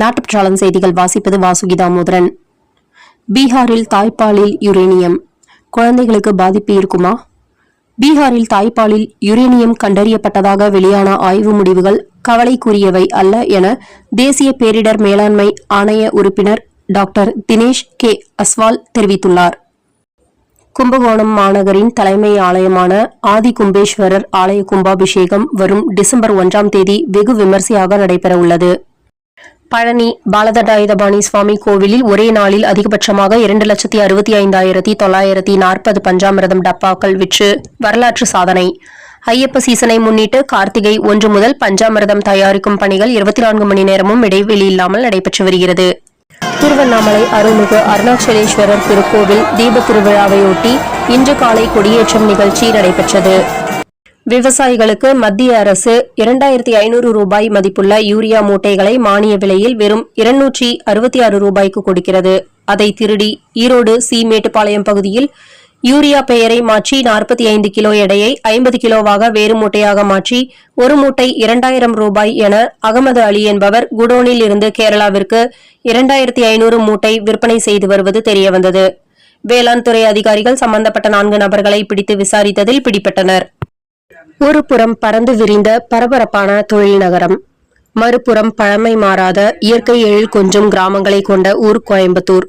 நாட்டுப்பற்றாளன் செய்திகள் வாசிப்பது வாசுகி தாமோதரன் பீகாரில் தாய்ப்பாலில் யுரேனியம். குழந்தைகளுக்கு பாதிப்பு இருக்குமா? பீகாரில் தாய்ப்பாலில் யுரேனியம் கண்டறியப்பட்டதாக வெளியான ஆய்வு முடிவுகள் கவலைக்குரியவை அல்ல என தேசிய பேரிடர் மேலாண்மை ஆணைய உறுப்பினர் டாக்டர் தினேஷ் கே. அஸ்வால் தெரிவித்துள்ளார். கும்பகோணம் மாநகரின் தலைமை ஆலயமான ஆதி கும்பேஸ்வரர் ஆலய கும்பாபிஷேகம் வரும் டிசம்பர் ஒன்றாம் தேதி வெகு விமர்சையாக நடைபெறவுள்ளது. பழனி பாலதண்டாயுதபாணி சுவாமி கோவிலில் ஒரே நாளில் அதிகபட்சமாக இரண்டு லட்சத்தி அறுபத்தி ஐந்தாயிரத்தி தொள்ளாயிரத்தி நாற்பது பஞ்சாமிரதம் டப்பாக்கள் விற்று வரலாற்று சாதனை. ஐயப்ப சீசனை முன்னிட்டு கார்த்திகை ஒன்று முதல் பஞ்சாமிரதம் தயாரிக்கும் பணிகள் இருபத்தி நான்கு மணி நேரமும் இடைவெளி இல்லாமல் நடைபெற்று வருகிறது. திருவண்ணாமலை அருள்மிகு அருணாச்சலேஸ்வரர் திருக்கோவில் தீப திருவிழாவையொட்டி இன்று காலை கொடியேற்றம் நிகழ்ச்சி நடைபெற்றது. விவசாயிகளுக்கு மத்திய அரசு இரண்டாயிரத்தி ஐநூறு ரூபாய் மதிப்புள்ள யூரியா மூட்டைகளை மானிய விலையில் வெறும் இருநூற்றி அறுபத்தி ஆறு ரூபாய்க்கு கொடுக்கிறது. அதை திருடி ஈரோடு சீமேட்டுப்பாளையம் பகுதியில் யூரியா பெயரை மாற்றி நாற்பத்தி ஐந்து கிலோ எடையை ஐம்பது கிலோவாக வேறு மூட்டையாக மாற்றி ஒரு மூட்டை இரண்டாயிரம் ரூபாய் என அகமது அலி என்பவர் குடோனில் இருந்து கேரளாவிற்கு இரண்டாயிரத்தி ஐநூறு மூட்டை விற்பனை செய்து வருவது தெரியவந்தது. வேளாண் துறை அதிகாரிகள் சம்பந்தப்பட்ட நான்கு நபர்களை பிடித்து விசாரித்ததில் பிடிபட்டனர். ஒரு புறம் பறந்து விரிந்த பரபரப்பான தொழில் நகரம். மறுபுறம் பழமை மாறாத இயற்கை எழில் கொஞ்சம் கிராமங்களை கொண்ட ஊர் கோயம்புத்தூர்.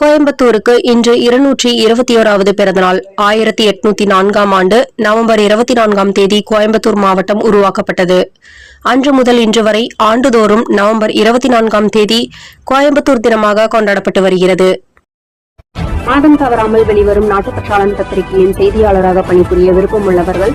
கோயம்புத்தூருக்கு இன்று இருநூற்றி இருபத்தி ஓராவது பிறந்தநாள். ஆயிரத்தி எட்நூத்தி நான்காம் ஆண்டு நவம்பர் இருபத்தி நான்காம் தேதி கோயம்புத்தூர் மாவட்டம் உருவாக்கப்பட்டது. அன்று முதல் இன்று வரை ஆண்டுதோறும் நவம்பர் இருபத்தி நான்காம் தேதி கோயம்புத்தூர் தினமாக கொண்டாடப்பட்டு வருகிறது. மாதம் தவறாமல் வெளிவரும் நாட்டுப்பற்றாளன் பத்திரிகையின் செய்தியாளராக பணிபுரிய விருப்பம் உள்ளவர்கள்